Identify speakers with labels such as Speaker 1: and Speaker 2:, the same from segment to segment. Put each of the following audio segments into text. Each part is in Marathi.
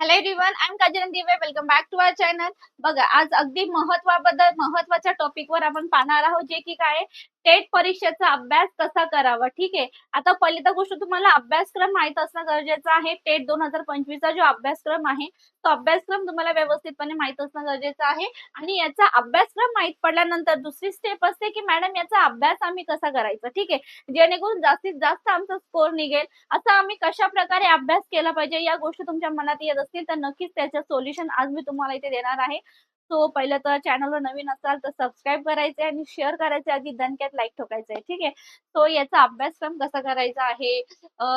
Speaker 1: Hello everyone I am Kajal Dive welcome back to our channel बघा आज अगदी महत्वाबद्दल महत्त्वाच्या टॉपिकवर आपण पाहणार आहोत जे की काय टेट परीक्षेचा अभ्यास कसा करावा? ठीक आहे? आता पहिली तर गोष्ट तुम्हाला अभ्यासक्रम माहीत असणं गरजेचं आहे. टेट दोन हजार पंचवीसचा जो अभ्यासक्रम आहे तो अभ्यासक्रम तुम्हाला व्यवस्थितपणे माहीत असणं गरजेचं आहे. आणि याचा अभ्यासक्रम माहीत पडल्यानंतर दुसरी स्टेप असते की मॅडम याचा अभ्यास आम्ही कसा करायचा? ठीक आहे? जेणेकरून जास्तीत जास्त आमचा स्कोर निघेल. असा आम्ही कशा प्रकारे अभ्यास केला पाहिजे या गोष्टी तुमच्या मनात येत असतील तर नक्कीच त्याचं सोल्युशन आज मी तुम्हाला इथे देणार आहे. सो पहिलं तर चॅनलवर नवीन असाल तर सबस्क्राईब करायचे आणि शेअर करायचे आधी दणक्यात लाईक ठोकायचं आहे ठीक आहे? सो याचा अभ्यासक्रम कसा करायचा आहे?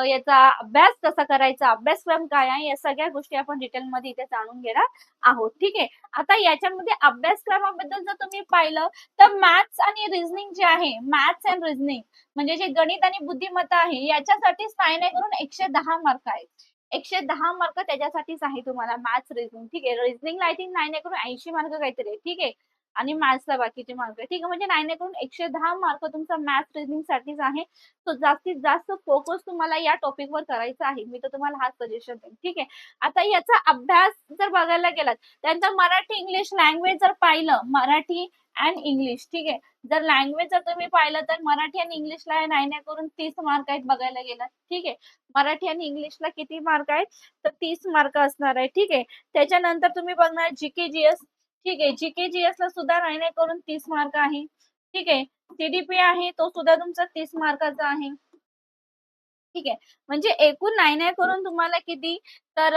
Speaker 1: याचा अभ्यास कसा करायचा? अभ्यासक्रम काय आहे? या सगळ्या गोष्टी आपण डिटेलमध्ये इथे जाणून घेणार आहोत ठीक आहे? आता याच्यामध्ये अभ्यासक्रमाबद्दल जर तुम्ही पाहिलं तर मॅथ्स आणि रिझनिंग जे आहे मॅथ्स अँड रिझनिंग म्हणजे जे गणित आणि बुद्धिमत्ता आहे याच्यासाठी नाही करून एकशे दहा मार्क आहेत. एकशे दहा मार्क त्याच्यासाठीच आहे तुम्हाला मॅथ्स रिजनिंग ठीक आहे. रिजनिंग आय थिंक नाही नाही करून ऐंशी मार्क काहीतरी आहे, ठीक आहे. आणि मॅथ्सला बाकीचे मार्क आहे. ठीक आहे म्हणजे नाही नाही करून एकशे दहा मार्क तुमचा मॅथ्स रिझनिंग साठीच आहे. सो जास्तीत जास्त फोकस तुम्हाला या टॉपिक वर करायचा आहे. मी तर तुम्हाला हा सजेशन देईन. ठीक आहे? आता याचा अभ्यास जर बघायला गेलात त्यानंतर मराठी इंग्लिश लँग्वेज जर पाहिलं मराठी अँड इंग्लिश ठीक आहे? जर लँग्वेज जर तुम्ही पाहिलं तर मराठी आणि इंग्लिशला नाही नाही करून तीस मार्क आहेत बघायला गेलात. ठीक आहे? मराठी आणि इंग्लिशला किती मार्क आहेत? तर तीस मार्क असणार आहे. ठीक आहे? त्याच्यानंतर तुम्ही बघणार जीके जीएस ठीक आहे. जी के जीएस ला सुद्धा नाही नाही करून तीस मार्क आहे. ठीक आहे. सीडीपी आहे तो सुद्धा तुमचा तीस मार्काचा आहे. ठीक आहे. म्हणजे एकूण नाही नाही करून तुम्हाला किती? तर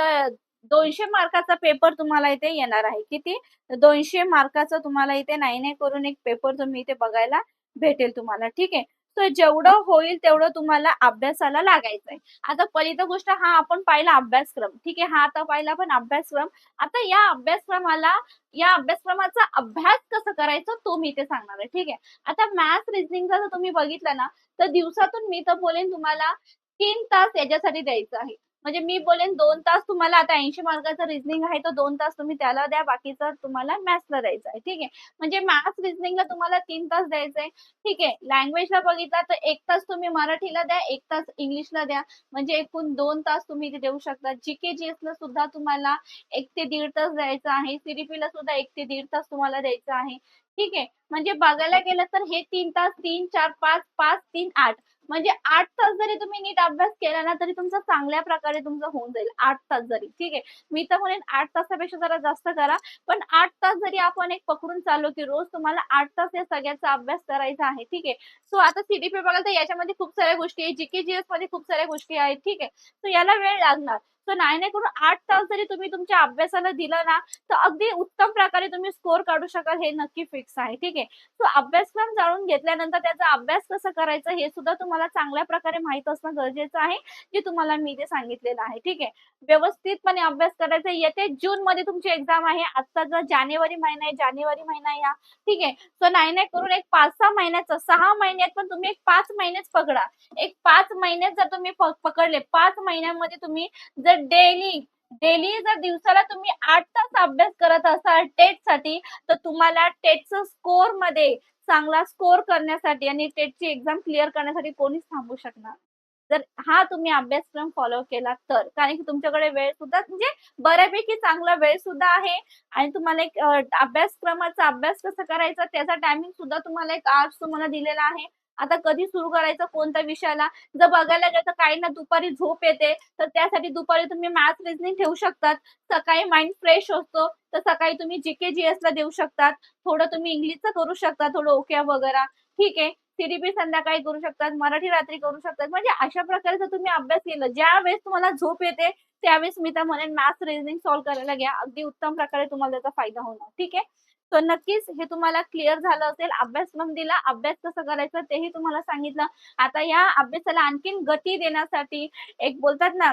Speaker 1: दोनशे मार्काचा पेपर तुम्हाला इथे येणार आहे. किती? दोनशे मार्काचा तुम्हाला इथे नाही नाही करून एक पेपर तुम्ही इथे बघायला भेटेल तुम्हाला. ठीक आहे. तर जेवढं होईल तेवढं तुम्हाला अभ्यासाला लागायचं आहे आता पहिली गोष्ट हा आपण पाहिला अभ्यासक्रम. ठीक आहे हा आता पाहिला आपण अभ्यासक्रम. आता या अभ्यासक्रमाला या अभ्यासक्रमाचा अभ्यास कसं करायचं तो मी ते सांगणार आहे. ठीक आहे? आता मॅथ्स रिजनिंगचा जर तुम्ही बघितलं ना तर दिवसातून मी तर बोलेन तुम्हाला तीन तास याच्यासाठी द्यायचं आहे. म्हणजे मी बोलेन दोन तास तुम्हाला आता ऐंशी मार्काचा रिझनिंग आहे तो दोन तास तुम्ही त्याला द्या बाकीचा तुम्हाला मॅथ्सला द्यायचा आहे. ठीक आहे? म्हणजे मॅथ्स रिझनिंगला तुम्हाला तीन तास द्यायचं आहे. ठीक आहे? लँग्वेजला बघितला तर एक तास तुम्ही मराठीला द्या एक तास इंग्लिशला द्या. म्हणजे एकूण दोन तास तुम्ही इथे देऊ शकता. जीके जीएस ला सुद्धा तुम्हाला एक ते दीड तास द्यायचं आहे. सीडीपी ला सुद्धा एक ते दीड तास तुम्हाला द्यायचा आहे. ठीक आहे? म्हणजे बघायला गेलं तर हे तीन तास तीन चार पाच पाच तीन आठ. म्हणजे आठ तास जरी तुम्ही नीट अभ्यास केला ना तरी तुमचा चांगल्या प्रकारे तुमचं होऊन जाईल. आठ तास जरी. ठीक आहे? मी तर म्हणेन आठ तासापेक्षा जरा जास्त करा. पण आठ तास जरी आपण एक पकडून चाललो की रोज तुम्हाला आठ तास या सगळ्याचा अभ्यास करायचा आहे. ठीक आहे? सो आता सीडीपी बघाल तर याच्यामध्ये खूप साऱ्या गोष्टी आहेत. जीके जीएसमध्ये खूप साऱ्या गोष्टी आहेत. ठीक आहे? सो याला वेळ लागणार. तर नाही नाही करून आठ तास जरी तुम्ही तुमच्या अभ्यासाला दिला ना तर अगदी उत्तम प्रकारे तुम्ही स्कोर काढू शकाल हे नक्की फिक्स आहे. ठीक आहे? सो अभ्यासक्रम जाणून घेतल्यानंतर त्याचा अभ्यास कसा करायचा हे सुद्धा तुम्हाला चांगल्या प्रकारे माहीत असणं गरजेचं आहे जे तुम्हाला मी ते सांगितलेलं आहे. ठीक आहे? व्यवस्थितपणे अभ्यास करायचा. येते जून मध्ये तुमची एक्झाम आहे. आता जर जानेवारी महिना आहे जानेवारी महिना या. ठीक आहे? सो नाही नाही करून एक पाच सहा महिन्याचं सहा महिन्यात पण तुम्ही एक पाच महिनेच पकडा. एक पाच महिन्यात जर तुम्ही पकडले पाच महिन्यामध्ये तुम्ही जर डेली डेली जर दिवसाला तुम्ही आठ तास अभ्यास करत असाल टेटसाठी तर तुम्हाला टेटचं स्कोरमध्ये चांगला स्कोर करण्यासाठी आणि टेटची एक्झाम क्लिअर करण्यासाठी कोणीच थांबू शकणार. जर हा तुम्ही अभ्यासक्रम फॉलो केला तर. कारण की तुमच्याकडे वेळ सुद्धा म्हणजे बऱ्यापैकी चांगला वेळ सुद्धा आहे आणि तुम्हाला एक अभ्यासक्रमाचा अभ्यास कसा करायचा त्याचा टायमिंग सुद्धा तुम्हाला एक आर्ट्स तुम्हाला दिलेला आहे. आता कधी सुरू करायचं कोणत्या विषयाला? जर बघायला गेलं तर काहींना दुपारी झोप येते तर त्यासाठी दुपारी तुम्ही मॅथ रिझनिंग ठेवू शकतात. सकाळी माइंड फ्रेश असतो तर सकाळी तुम्ही जी जीएस ला देऊ शकतात. थोडं तुम्ही इंग्लिशचं करू शकता थोडं ओके वगैरे. ठीक आहे. सीडीपी संध्याकाळी करू शकतात मराठी रात्री करू शकतात. म्हणजे अशा प्रकारचा तुम्ही अभ्यास केला ज्या वेळेस तुम्हाला झोप येते त्यावेळेस मी तर म्हणेन मॅथ्स रिजनिंग सॉल्व्ह करायला घ्या. अगदी उत्तम प्रकारे तुम्हाला त्याचा फायदा होणार. ठीक आहे? तर नक्कीच हे तुम्हाला क्लिअर झालं असेल. अभ्यासक्रम दिला. अभ्यास कसं करायचं तेही तुम्हाला सांगितलं. आता या अभ्यासाला आणखीन गती देण्यासाठी एक बोलतात ना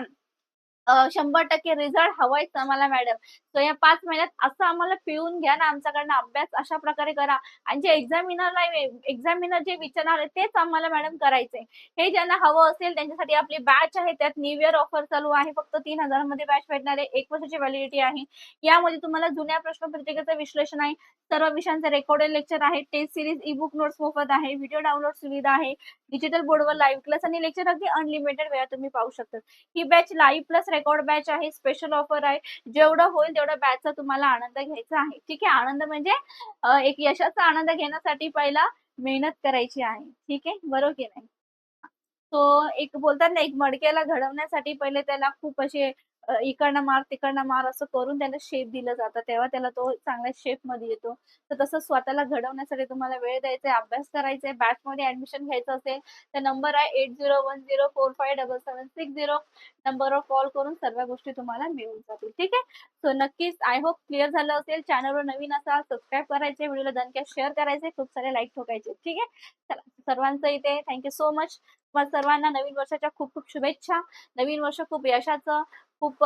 Speaker 1: शंभर टक्के रिझल्ट हवायच आम्हाला मॅडम तर या पाच महिन्यात असं आम्हाला पिळून घ्या ना आमच्याकडनं अभ्यास अशा प्रकारे करा. आणि जे एक्झामिनरला एक्झामिनर जे विचारणार तेच आम्हाला मॅडम करायचंय हे ज्यांना हवं असेल त्यांच्यासाठी आपली बॅच आहे त्यात न्यू इयर ऑफर चालू आहे. फक्त तीन हजारमध्ये बॅच भेटणार आहे. एक वर्षाची व्हॅलिडिटी आहे. यामध्ये तुम्हाला जुन्या प्रश्नपत्रिकेचं विश्लेषण आहे. सर्व विषयांचे रेकॉर्डेड लेक्चर आहे. Test series e book notes मोफत आहे. व्हिडिओ डाउनलोड सुविधा आहे. डिजिटल बोर्डवर लाईव्ह क्लास आणि लेक्चर अगदी अनलिमिटेड वेळा तुम्ही पाहू शकता ही batch live plus record batch आहे स्पेशल ऑफर आहे. जेवढं होईल तेवढं बॅचचा तुम्हाला आनंद घ्यायचा आहे. ठीक आहे? आनंद म्हणजे एक यशाचा आनंद घेण्यासाठी पहिला मेहनत करायची आहे. ठीक आहे? बरोबर की नाही? तो एक बोलतात ना एक मडक्याला घडवण्यासाठी पहिले त्याला खूप असे इकडनं मार तिकडनं मार असं करून त्याला शेप दिलं जातं. तेव्हा त्याला तो चांगल्या शेपमध्ये येतो. तर तसं स्वतःला घडवण्यासाठी तुम्हाला वेळ द्यायचा आहे अभ्यास करायचा आहे बॅच मध्ये ऍडमिशन घ्यायचं असेल तर नंबर आहे eight zero one zero four five double seven six zero नंबरवर कॉल करून सर्व गोष्टी तुम्हाला मिळून जातील. ठीक आहे? सो नक्कीच आय होप क्लिअर झालं असेल. चॅनलवर नवीन असाल सबस्क्राईब करायचे व्हिडिओला दणक्या शेअर करायचे खूप सारे लाईक ठोकायचे. ठीक आहे? चला सर्वांचं इथे थँक्यू सो मच सर्वांना नवीन वर्षाच्या खूप खूप शुभेच्छा. नवीन वर्ष खूप यशाचं खूप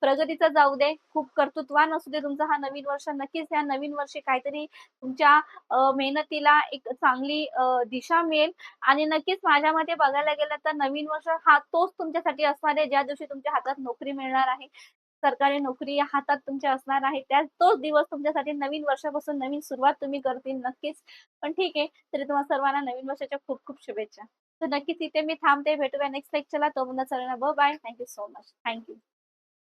Speaker 1: प्रगतीचं जाऊ दे खूप कर्तृत्वान असू दे तुमचा हा नवीन वर्ष. नक्कीच या नवीन वर्षी काहीतरी तुमच्या मेहनतीला एक चांगली दिशा मिळेल. आणि नक्कीच माझ्या मते बघायला गेलं तर नवीन वर्ष हा तोच तुमच्यासाठी असणार आहे. ज्या दिवशी तुमच्या हातात नोकरी मिळणार आहे सरकारी नोकरी हातात तुमच्या असणार आहे त्या तोच दिवस तुमच्यासाठी नवीन वर्षापासून नवीन सुरुवात तुम्ही करतील नक्कीच. पण ठीक आहे तरी तुम्हाला सर्वांना नवीन वर्षाच्या खूप खूप शुभेच्छा. तर नक्कीच इथे मी थांबते. भेटूया नेक्स्ट लेक्चरला तोपर्यंत सर्वांना bye thank you so much thank you